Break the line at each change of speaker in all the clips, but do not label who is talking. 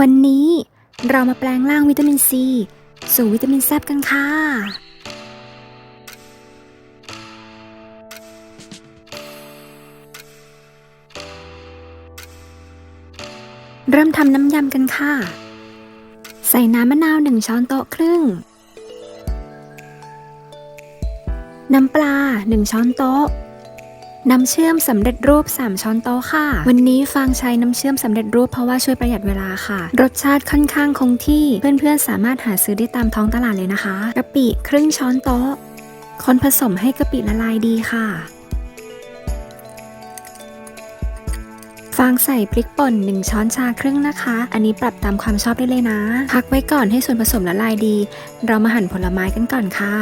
วันนี้เรามาแปลงร่างวิตามินซีสู่วิตามินแซบกันค่ะ เริ่มทำน้ำยำกันค่ะ ใส่น้ำมะนาวหนึ่งช้อนโต๊ะครึ่ง น้ำปลา1ช้อนโต๊ะ น้ำเชื่อมสำเร็จรูป 3 ช้อนโต๊ะค่ะ วันนี้ฟางใช้น้ำเชื่อมสำเร็จรูปเพราะว่าช่วยประหยัดเวลาค่ะ รสชาติค่อนข้างคงที่เพื่อนๆสามารถหาซื้อได้ตามท้องตลาดเลยนะคะกะปิครึ่งช้อนโต๊ะคนผสมให้กะปิละลายดีค่ะฟางใส่พริกป่น 1 ช้อนชาครึ่งนะคะ อันนี้ปรับตามความชอบได้เลยนะ พักไว้ก่อนให้ส่วนผสมละลายดี เรามาหั่นผลไม้กันก่อนค่ะ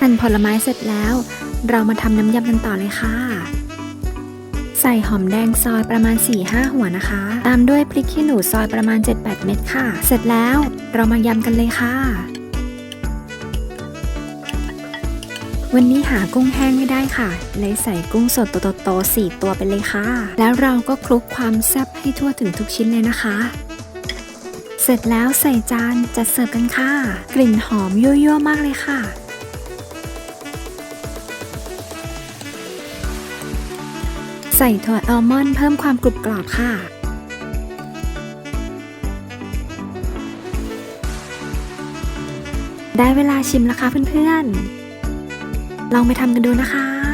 หั่นผลไม้เสร็จแล้ว เรามาทำน้ำยำกันต่อเลยค่ะ ใส่หอมแดงซอยประมาณ 4-5 หัวนะคะ ตามด้วยพริกขี้หนูซอยประมาณ 7-8 เม็ดค่ะ เสร็จแล้วเรามายำกันเลยค่ะ วันนี้หากุ้งแห้งไม่ได้ค่ะ เลยใส่กุ้งสดตัวโตๆ4ตัวไปเลยค่ะ แล้วเราก็คลุกความแซ่บให้ทั่วถึงทุกชิ้นเลยนะคะเสร็จแล้วใส่จานจัดเสิร์ฟกันค่ะ กลิ่นหอมยั่วๆมากเลยค่ะ ใส่ถั่วอัลมอนด์เพิ่มความกรุบกรอบค่ะ ได้เวลาชิมแล้วค่ะเพื่อนๆ ลองไปทำกันดูนะคะ